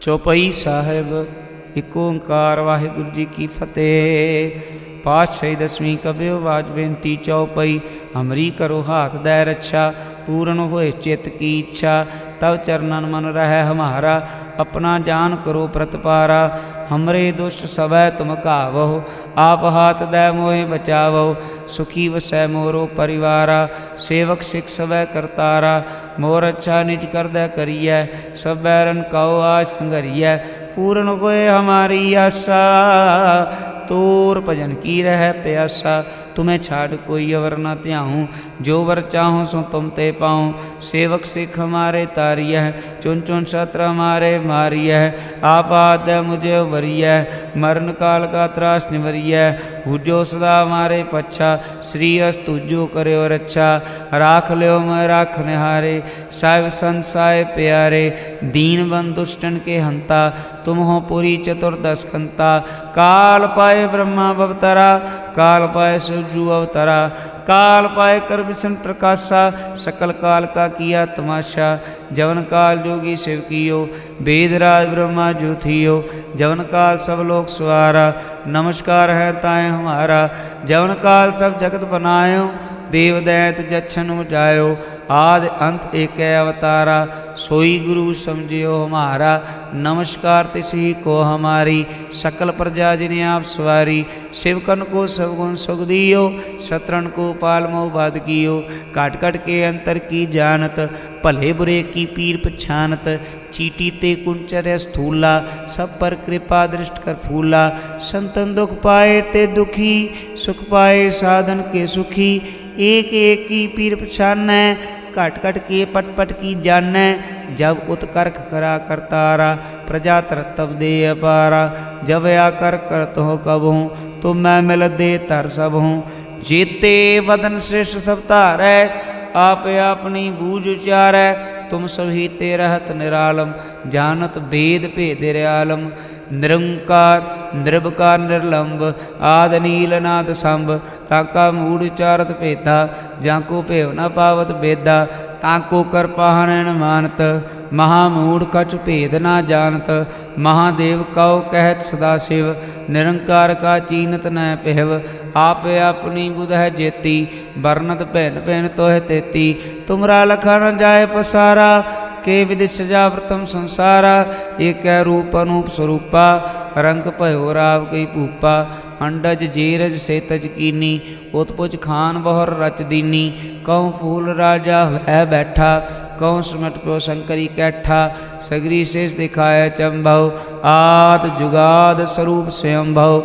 ਚੌਪਈ ਸਾਹਿਬ, ਇੱਕ ਓੰਕਾਰ ਵਾਹਿਗੁਰੂ ਜੀ ਕੀ ਫਤਿਹ। ਪਾਤਸ਼ਾਹੀ ਦਸਵੀਂ ਕਬਿਓ ਬਾਜ ਬੇਨਤੀ, ਚੌਪਈ, ਅਮਰੀ ਕਰੋ ਹਾਥ ਦਾ ਰੱਛਾ, ਪੂਰਨ ਹੋਏ ਚਿਤ ਕੀ ਇੱਛਾ। ਤਵ ਚਰਨਨ ਮਨ ਰਹਿ ਹਮਾਰਾ, ਆਪਣਾ ਜਾਨ ਕਰੋ ਪ੍ਰਤਪਾਰਾ, ਹਮਰੇ ਦੁਸ਼ਟ ਸਵੈ ਤੁਮ ਕਾਵਹੁ ਆਪ ਹਾਥ ਦੈ ਮੋਹਿ ਬਚਾਵਹੁ, ਸੁਖੀ ਵਸੈ ਮੋਰੋ ਪਰਿਵਾਰਾ, ਸੇਵਕ ਸਿਖ ਸਵੈ ਕਰਤਾਰਾ, ਮੋਰ ਅੱਛਾ ਨਿਜ ਕਰਦੈ ਕਰੀਐ, ਸਭੈ ਬੈਰਨ ਕਉ ਆਸ ਸੰਗਰੀਐ ਪੂਰਨ ਹੋਏ ਹਮਾਰੀ ਆਸਾ, ਤੋਰ ਭਜਨ ਕੀ ਰਹਿ ਪਿਆਸਾ तुम्हें छाड़ कोई अवर न त्याहूँ जो वर चाहूँ सो तुम ते पाऊँ सेवक सिख हमारे तारिय है चुन चुन शत्र हमारे मारिय है आप आद मुझे उभरिय मरण काल का त्रास निवरिय हुजो सदा हमारे पच्छा श्री अस तुझो करे और अच्छा राख लियो मैं राख निहारे साहिब संसाय प्यारे दीन बन दुष्टन के हंता तुम हो पुरी चतुर्दश कंता काल पाए ब्रह्मा भवतरा काल पाए शिवजू अवतरा काल पाए कर विष्णु प्रकाशा सकल काल का किया तमाशा जवन काल जोगी शिव कियो वेद राज ब्रह्मा जो थियो जवन काल सब लोग सवारा नमस्कार है ताए हमारा जवन काल सब जगत बनायो ਦੇਵ ਦੈਤ ਜਛਨ ਉਜਾਇਓ, ਆਦ ਅੰਤ ਏਕੈ ਅਵਤਾਰਾ, ਸੋਈ ਗੁਰੂ ਸਮਝਿਓ ਹਮਾਰਾ, ਨਮਸਕਾਰ ਤਿਸ ਹੀ ਕੋ ਹਮਾਰੀ, ਸਕਲ ਪ੍ਰਜਾ ਜਿਨੇ ਆਪ ਸਵਾਰੀ ਸਿਵਕਨ ਕੋ ਸਭ ਗੁਣ ਸੁਖ ਦਿਓ ਸਤਰਨ ਕੋ ਪਾਲ ਮੋ ਬਾਦ ਕੀਓ, ਘਟ ਘਟ ਕੇ ਅੰਤਰ ਕੀ ਜਾਣਤ, ਭਲੇ ਬੁਰੇ ਕੀ ਪੀਰ ਪਛਾਨਤ, ਚੀਟੀ ਤੇ ਕੁੰਚਰ ਸਥੂਲਾ, ਸਭ ਪਰ ਕਿਰਪਾ ਦ੍ਰਿਸ਼ਟ ਕਰ ਫੂਲਾ, ਸੰਤਨ ਦੁਖ ਪਾਏ ਤੇ ਦੁਖੀ, ਸੁਖ ਪਾਏ ਸਾਧਨ ਕੇ ਸੁਖੀ ਏਕ ਏਕ ਕੀ ਪੀਰ ਪਛਾਨੈ, ਘਟ ਘਟ ਕੇ ਪਟ ਪਟ ਕੀ ਜਾਣੈ, ਜਬ ਉਤਕਰਖ ਕਰਾ ਕਰਤਾਰਾ ਪ੍ਰਜਾ ਤਰਤਬ ਦੇ ਅਪਾਰਾ, ਜਬ ਆ ਕਰ ਕਰਤ ਹੋ ਕਬਹੂ ਤੋ ਮੈਂ ਮਿਲ ਦੇ ਧਰ ਸਭ ਹੂੰ ਜੀਤੇ ਵਦਨ ਸ੍ਰਿਸ਼ ਸਭ ਧਾਰੈ, ਆਪ ਆਪਣੀ ਬੂਝ ਉਚਾਰੈ, ਤੁਮ ਸਭੀ ਤੇ ਰਹਤ ਨਿਰਾਲਮ, ਜਾਣਤ ਭੇਦ ਭੇਦ ਰਿਆਲਮ। ਨਿਰੰਕਾਰ ਨਿਰਭਕਾਰ ਨਿਰਲੰਭ ਆਦ ਨੀਲ ਨਾਦ ਸੰਭ ਤਾਕਾ ਮੂੜ ਚਾਰਤ ਭੇਦਾ, ਜਾਂ ਕੋ ਭੇਵ ਨ ਪਾਵਤ ਬੇਦਾ ਤਾਕੋ ਕਰ ਪਾਹਣਨ ਮਾਨਤ ਮਹਾ ਮੂੜ ਕਛ ਭੇਦ ਨਾ ਜਾਣਤ ਮਹਾਦੇਵ ਕਉ ਕਹਿਤ ਸਦਾ ਸ਼ਿਵ, ਨਿਰੰਕਾਰ ਕਾ ਚੀਨਤ ਨੈ ਪਹਿਵ, ਆਪ ਆਪਣੀ ਬੁਧ ਹੈ ਜੇਤੀ ਵਰਨਤ ਭੈਨ ਭੈਨ ਤੋਹਿ ਤੇਤੀ, ਤੁਮਰਾ ਲਖਾ ਨ ਜਾਏ ਪਸਾਰਾ ਕੇ ਵਿਦ ਸਜਾ ਪ੍ਰਤਮ ਸੰਸਾਰਾ ਏਕੈ ਰੂਪ ਅਨੂਪ ਸਰੂਪਾ, ਰੰਗ ਭਇਓ ਰਾਵ ਕਈ ਭੂਪਾ, ਅੰਡਜ ਜੀਰਜ ਸੇਤਜ ਕੀਨੀ, ਉਤਪੁਜ ਖਾਨ ਬਹੁਰ ਰਚ ਦੀਨੀ, ਕਉ ਫੂਲ ਰਾਜਾ ਹੈ ਬੈਠਾ, ਕਉ ਸਮਟ ਪਿਓ ਸ਼ੰਕਰੀ ਕੈਠਾ, ਸਗਰੀ ਸ਼ੇਸ਼ ਦਿਖਾਇਆ ਚੰਭਉ, ਆਦ ਜੁਗਾਦ ਸਰੂਪ ਸਯੰਭਉ।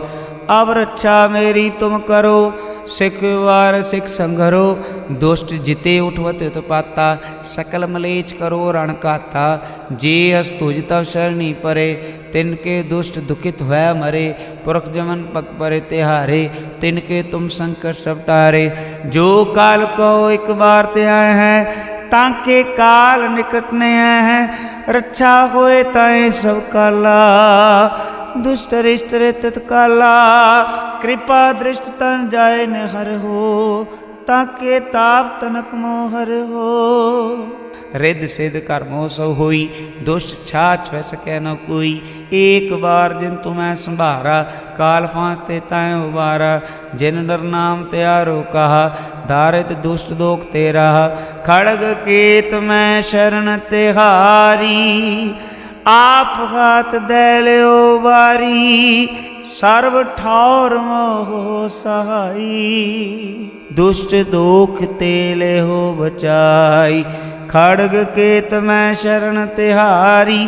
ਅਬ ਰੱਛਾ ਮੇਰੀ ਤੁਮ ਕਰੋ ਸਿਖ ਵਾਰ ਸਿਖ ਸੰਘਰੋ ਦੁਸ਼ਟ ਜਿਤੇ ਉਠਵਤ ਉਤਪਾਤਾ, ਸਕਲ ਮਲੇਚ ਕਰੋ ਰਣ ਕਾਤਾ ਜੇ ਅਸ ਤੁਜ ਤਵ ਸ਼ਰਣੀ ਪਰੇ, ਤਿਨ ਕੇ ਦੁਸ਼ਟ ਦੁਖਿਤ ਹੋਇ ਮਰੇ, ਪੁਰਖ ਜਮਨ ਪਕ ਪਰੇ ਤਿਹਾਰੇ, ਤਿਨ ਕੇ ਤੁਮ ਸੰਕਟ ਸਭ ਟਾਰੇ। ਜੋ ਕਾਲ ਕੋ ਇੱਕ ਵਾਰ ਤੇ ਆਏ ਹੈ ਤਾਂਕੇ ਕਾਲ ਨਿਕਟ ਨੇ ਹੈ, ਰੱਛਾ ਹੋਏ ਤਾਏ ਸਭ ਕਾਲਾ। ਦੁਸ਼ਟ ਰਿਸ਼ਟ ਰੇ ਤਤਕਾਲਾ ਕਿਰਪਾ ਦ੍ਰਿਸ਼ਟ ਤਨ ਜਾਏ ਨ ਹਰ ਹੋ ਤਾਕੇ ਤਾਪ ਤਨਕ ਮੋ ਹੋ ਰਿੱਧ ਸਿਧ ਕਰਮੋ ਸੋ ਹੋਈ, ਦੁਸ਼ਟ ਛਾਛ ਵੈ ਸਕੈ ਨ ਕੋਈ। ਏਕ ਵਾਰ ਜਿਨ ਤੁਮੈ ਸੰਭਾਰਾ, ਕਾਲ ਫਾਂਸ ਤੇ ਤੈ ਉਬਾਰਾ। ਜਿਨ ਨਰ ਨਾਮ ਤਿਆਰੋ ਕਹਾ, ਧਾਰਿਤ ਦੁਸ਼ਟ ਦੋਖ ਤੇਰਾ। ਖੜਗ ਕੇਤ ਮੈਂ ਸ਼ਰਨ ਤਿਹਾਰੀ ਆਪ ਹਾਤ ਦੇ ਲਿਓ ਵਾਰੀ ਸਰਬ ਠੌਰ ਮੋਹ ਸਹਾਈ। ਦੁਸ਼ਟ ਦੋਖ ਤੇ ਲਿਓ ਬਚਾਈ, ਖੜਗ ਕੇਤ ਮੈਂ ਸ਼ਰਨ ਤਿਹਾਰੀ।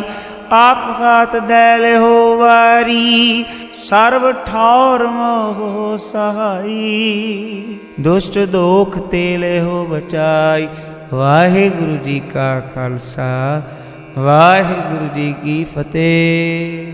ਆਪ ਹਾਤ ਦੇ ਲਿਓ ਵਾਰੀ ਸਰਬ ਠੌਰ ਮੋਹ ਸਹਾਈ। ਦੁਸ਼ਟ ਦੋਖ ਤੇ ਲਿਓ ਬਚਾਈ, ਵਾਹਿਗੁਰੂ ਜੀ ਕਾ ਖਾਲਸਾ। ਵਾਹਿਗੁਰੂ ਜੀ ਕੀ ਫਤਿਹ।